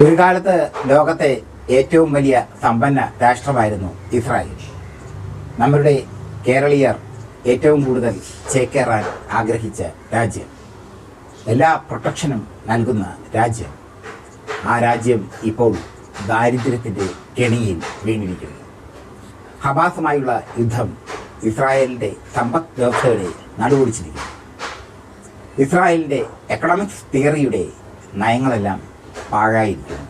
ഒരു കാലത്ത് ലോകത്തെ ഏറ്റവും വലിയ സമ്പന്ന രാഷ്ട്രമായിരുന്നു ഇസ്രായേൽ. നമ്മുടെ കേരളീയർ ഏറ്റവും കൂടുതൽ ചേക്കേറാൻ ആഗ്രഹിച്ച രാജ്യം. എല്ലാ പ്രൊട്ടക്ഷനും നൽകുന്ന രാജ്യം. ആ രാജ്യം ഇപ്പോൾ ദാരിദ്ര്യത്തിന്റെ കെണിയിൽ വീണിരിക്കുന്നു. ഹമാസുമായുള്ള യുദ്ധം ഇസ്രായേലിന്റെ സമ്പദ് വ്യവസ്ഥയുടെ നടുവൊടിച്ചിരിക്കുന്നു ഇസ്രായേലിന്റെ എക്കണോമിക്സ് തിയറിയുടെ നയങ്ങളെല്ലാം പാഴായിരിക്കുന്നു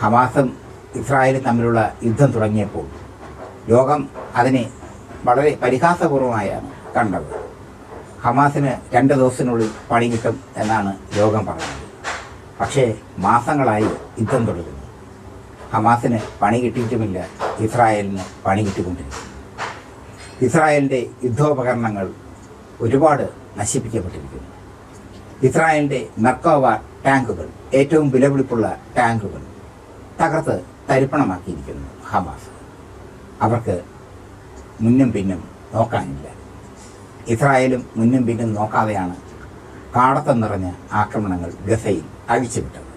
ഹമാസും ഇസ്രായേലും തമ്മിലുള്ള യുദ്ധം തുടങ്ങിയപ്പോൾ ലോകം അതിനെ വളരെ പരിഹാസപൂർവമായാണ് കണ്ടത്. ഹമാസിന് രണ്ട് ദിവസത്തിനുള്ളിൽ പണി കിട്ടും എന്നാണ് ലോകം പറഞ്ഞത്. പക്ഷേ മാസങ്ങളായി യുദ്ധം തുടരുന്നു. ഹമാസിന് പണി കിട്ടിയിട്ടുമില്ല ഇസ്രായേലിന് പണി കിട്ടിക്കൊണ്ടിരിക്കുന്നു. ഇസ്രായേലിന്റെ യുദ്ധോപകരണങ്ങൾ ഒരുപാട് നശിപ്പിക്കപ്പെട്ടിരിക്കുന്നു. ഇസ്രായേലിന്റെ മെർക്കോവ ടാങ്കുകൾ ഏറ്റവും വിലപിടിപ്പുള്ള ടാങ്കുകൾ തകർത്ത് തരിപ്പണമാക്കിയിരിക്കുന്നു ഹമാസ്. അവർക്ക് മുന്നും പിന്നും നോക്കാനില്ല. ഇസ്രായേലും മുന്നും പിന്നും നോക്കാതെയാണ് കാടത്തം നിറഞ്ഞ ആക്രമണങ്ങൾ ഗസയിൽ അഴിച്ചുവിട്ടത്.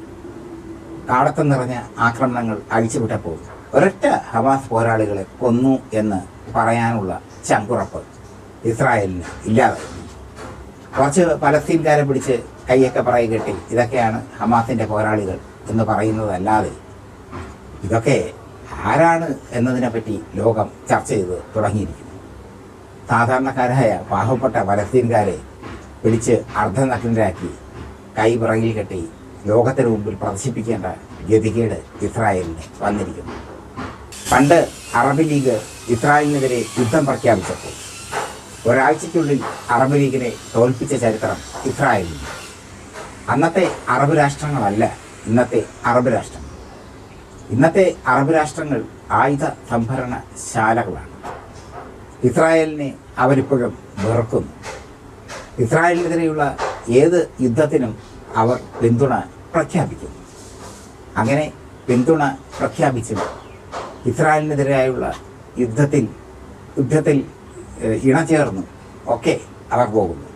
കാടത്തം നിറഞ്ഞ ആക്രമണങ്ങൾ അഴിച്ചുവിട്ടപ്പോൾ ഒരൊറ്റ ഹമാസ് പോരാളികളെ കൊന്നു എന്ന് പറയാനുള്ള ചങ്കുറപ്പ് ഇസ്രായേലിന് ഇല്ലാതായി. കുറച്ച് പലസ്തീൻകാരെ പിടിച്ച് കൈയൊക്കെ പറയി കെട്ടി. ഇതൊക്കെയാണ് ഹമാസിന്റെ പോരാളികൾ എന്ന് പറയുന്നതല്ലാതെ. ഇതൊക്കെ ആരാണ് എന്നതിനെപ്പറ്റി ലോകം ചർച്ച ചെയ്ത് തുടങ്ങിയിരിക്കുന്നു. സാധാരണക്കാരായ പാവപ്പെട്ട പലസ്തീൻകാരെ പിടിച്ച് അർദ്ധനഗ്നരാക്കി കൈ പിറകിൽ കെട്ടി ലോകത്തിന് മുമ്പിൽ പ്രദർശിപ്പിക്കേണ്ട ഗതികേട് ഇസ്രായേലിന് വന്നിരിക്കുന്നു. പണ്ട് അറബ് ലീഗ് ഇസ്രായേലിനെതിരെ യുദ്ധം പ്രഖ്യാപിച്ചപ്പോൾ ഒരാഴ്ചയ്ക്കുള്ളിൽ അറബ് ലീഗിനെ തോൽപ്പിച്ച ചരിത്രം ഇസ്രായേലിന് അന്നത്തെ അറബ് രാഷ്ട്രങ്ങളല്ല ഇന്നത്തെ അറബ് രാഷ്ട്രങ്ങൾ. ഇന്നത്തെ അറബ് രാഷ്ട്രങ്ങൾ ആയുധ സംഭരണ ശാലകളാണ്. ഇസ്രായേലിനെ അവരിപ്പോഴും വെറുക്കുന്നു. ഇസ്രായേലിനെതിരെയുള്ള ഏത് യുദ്ധത്തിനും അവർ പിന്തുണ പ്രഖ്യാപിക്കുന്നു. അങ്ങനെ പിന്തുണ പ്രഖ്യാപിച്ചും ഇസ്രായേലിനെതിരായുള്ള യുദ്ധത്തിൽ യുദ്ധത്തിൽ ഇണചേർന്നും ഒക്കെ അവർ പോകുന്നു.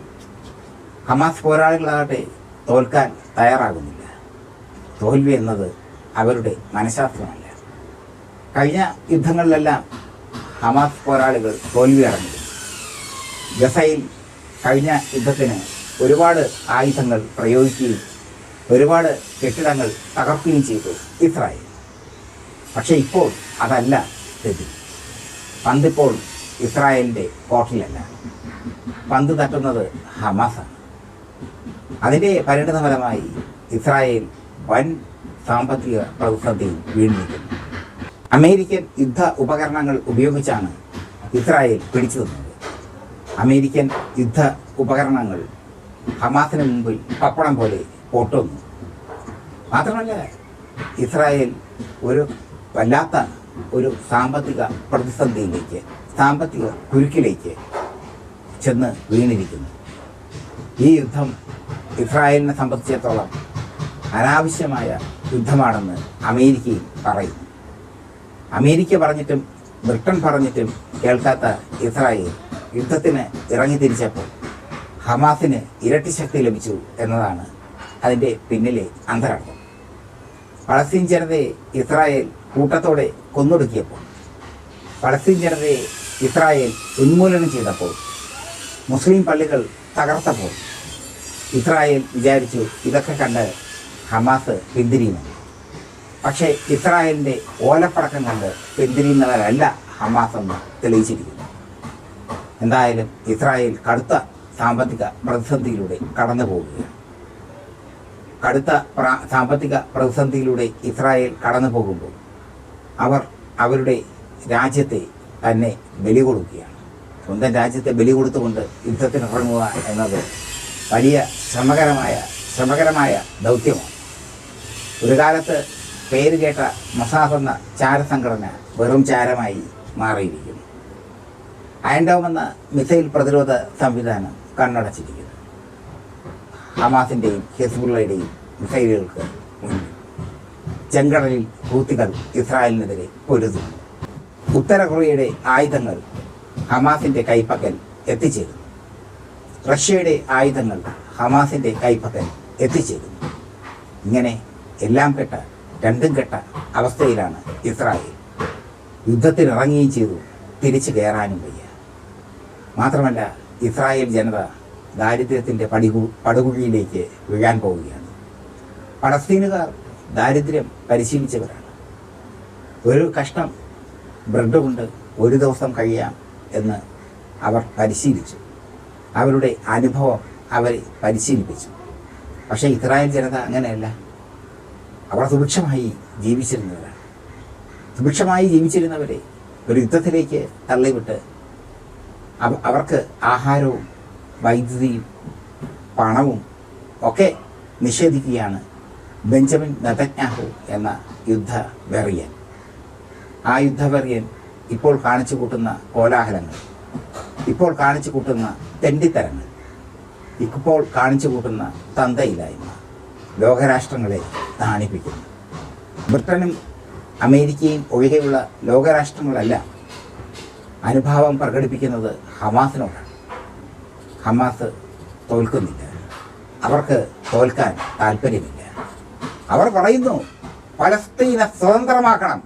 ഹമാസ് പോരാളികളാകട്ടെ തോൽക്കാൻ തയ്യാറാകുന്നില്ല. തോൽവി എന്നത് അവരുടെ മനഃശാസ്ത്രമല്ല. കഴിഞ്ഞ യുദ്ധങ്ങളിലെല്ലാം ഹമാസ് പോരാളികൾ തോൽവി അടഞ്ഞിരുന്നു ഗസയിൽ കഴിഞ്ഞ യുദ്ധത്തിന് ഒരുപാട് ആയുധങ്ങൾ പ്രയോഗിക്കുകയും ഒരുപാട് കെട്ടിടങ്ങൾ തകർക്കുകയും ചെയ്തു ഇസ്രായേൽ. പക്ഷേ ഇപ്പോൾ അതല്ല സ്ഥിതി പന്തിപ്പോൾ ഇസ്രായേലിന്റെ കോട്ടിലല്ല. പന്ത് തട്ടുന്നത് ഹമാസാണ്. അതിന്റെ പരിണിതഫലമായി ഇസ്രായേൽ വൻ സാമ്പത്തിക പ്രതിസന്ധി വീണിരിക്കുന്നു. അമേരിക്കൻ യുദ്ധ ഉപകരണങ്ങൾ ഉപയോഗിച്ചാണ് ഇസ്രായേൽ പിടിച്ചു നിന്നത്. അമേരിക്കൻ യുദ്ധ ഉപകരണങ്ങൾ ഹമാസിന് മുമ്പിൽ പപ്പടം പോലെ പൊട്ടുന്നു. മാത്രമല്ല ഇസ്രായേൽ ഒരു വല്ലാത്ത ഒരു സാമ്പത്തിക പ്രതിസന്ധിയിലേക്ക് സാമ്പത്തിക കുരുക്കിലേക്ക് ചെന്ന് വീണിരിക്കുന്നു. ഈ യുദ്ധം ഇസ്രായേലിനെ സംബന്ധിച്ചിടത്തോളം അനാവശ്യമായ യുദ്ധമാണെന്ന് അമേരിക്കയിൽ പറയുന്നു അമേരിക്ക പറഞ്ഞിട്ടും ബ്രിട്ടൻ പറഞ്ഞിട്ടും കേൾക്കാത്ത ഇസ്രായേൽ യുദ്ധത്തിന് ഇറങ്ങി തിരിച്ചപ്പോൾ ഹമാസിന് ഇരട്ടി ശക്തി ലഭിച്ചു എന്നതാണ് അതിന്റെ പിന്നിലെ അന്തരാർത്ഥം പലസ്തീൻ ജനതയെ ഇസ്രായേൽ കൂട്ടത്തോടെ കൊന്നൊടുക്കിയപ്പോൾ പലസ്തീൻ ജനതയെ ഇസ്രായേൽ ഉന്മൂലനം ചെയ്തപ്പോൾ മുസ്ലിം പള്ളികൾ തകർത്തപ്പോൾ ഇസ്രായേൽ വിചാരിച്ചു ഇതൊക്കെ കണ്ട് ഹമാസ് പിന്തിരിയുമെന്ന് പക്ഷേ ഇസ്രായേലിന്റെ ഓലപ്പടക്കം കണ്ട് പിന്തിരിയുന്നവരല്ല ഹമാസ് എന്ന് തെളിയിച്ചിരിക്കുന്നു. എന്തായാലും ഇസ്രായേൽ കടുത്ത സാമ്പത്തിക പ്രതിസന്ധിയിലൂടെ കടന്നു പോവുകയാണ് കടുത്ത സാമ്പത്തിക പ്രതിസന്ധിയിലൂടെ ഇസ്രായേൽ കടന്നു പോകുമ്പോൾ അവർ അവരുടെ രാജ്യത്തെ തന്നെ ബലി കൊടുക്കുകയാണ് സ്വന്തം രാജ്യത്തെ ബലി കൊടുത്തുകൊണ്ട് യുദ്ധത്തിന് ഇറങ്ങുക എന്നത് വലിയ ശ്രമകരമായ ശ്രമകരമായ ദൗത്യമാണ്. ഒരു കാലത്ത് പേര് കേട്ട മസാഫ് എന്ന ചാരസംഘടന വെറും ചാരമായി മാറിയിരിക്കുന്നു. അയൻഡോം എന്ന മിസൈൽ പ്രതിരോധ സംവിധാനം കണ്ണടച്ചിരിക്കുന്നു. ഹമാസിന്റെയും ഹിസ്ബുള്ളയുടെയും മിസൈലുകൾക്ക് മുന്നിൽ ചെങ്കടലിൽ ഹൂത്തികൾ ഇസ്രായേലിനെതിരെ പൊരുതുന്നു. ഉത്തര കൊറിയയുടെ ആയുധങ്ങൾ ഹമാസിന്റെ കൈപ്പക്കൽ എത്തിച്ചേരുന്നു. റഷ്യയുടെ ആയുധങ്ങൾ ഹമാസിന്റെ കൈപ്പക്കൽ എത്തിച്ചേരുന്നു. ഇങ്ങനെ എല്ലാം കെട്ട രണ്ടും കെട്ട അവസ്ഥയിലാണ് ഇസ്രായേൽ. യുദ്ധത്തിനിറങ്ങുകയും ചെയ്തു തിരിച്ചു കയറാനും വയ്യ. മാത്രമല്ല ഇസ്രായേൽ ജനത ദാരിദ്ര്യത്തിന്റെ പടികു പടുകുഴിയിലേക്ക് വീഴാൻ പോവുകയാണ്. പലസ്തീനുകാർ ദാരിദ്ര്യം പരിശീലിച്ചവരാണ്. ഒരു കഷ്ണം ബ്രെഡ് കൊണ്ട് ഒരു ദിവസം കഴിയാം എന്ന് അവർ പരിശീലിച്ചു. അവരുടെ അനുഭവം അവർ പരിശീലിപ്പിച്ചു. പക്ഷേ ഇസ്രായേൽ ജനത അങ്ങനെയല്ല. അവർ സുഭിക്ഷമായി ജീവിച്ചിരുന്നവരാണ്. സുഭിക്ഷമായി ജീവിച്ചിരുന്നവരെ ഒരു യുദ്ധത്തിലേക്ക് തള്ളിവിട്ട് അവ- അവർക്ക് ആഹാരവും വൈദ്യുതിയും പണവും ഒക്കെ നിഷേധിക്കുകയാണ് ബെഞ്ചമിൻ നതജ്ഞാഹു എന്ന യുദ്ധ വെറിയൻ ആ യുദ്ധവെറിയൻ ഇപ്പോൾ കാണിച്ചു കൂട്ടുന്ന കോലാഹലങ്ങൾ. ഇപ്പോൾ കാണിച്ചു കൂട്ടുന്ന തെണ്ടിത്തരങ്ങൾ ഇപ്പോൾ കാണിച്ചു കൂട്ടുന്ന തന്തയില്ലായ്മ ലോകരാഷ്ട്രങ്ങളെ താണിപ്പിക്കുന്നു ബ്രിട്ടനും അമേരിക്കയും ഒഴികെയുള്ള ലോകരാഷ്ട്രങ്ങളല്ല അനുഭാവം പ്രകടിപ്പിക്കുന്നത് ഹമാസിനോടാണ്. ഹമാസ് തോൽക്കുന്നില്ല. അവർക്ക് തോൽക്കാൻ താല്പര്യമില്ല അവർ പറയുന്നു പലസ്തീനെ സ്വതന്ത്രമാക്കണം.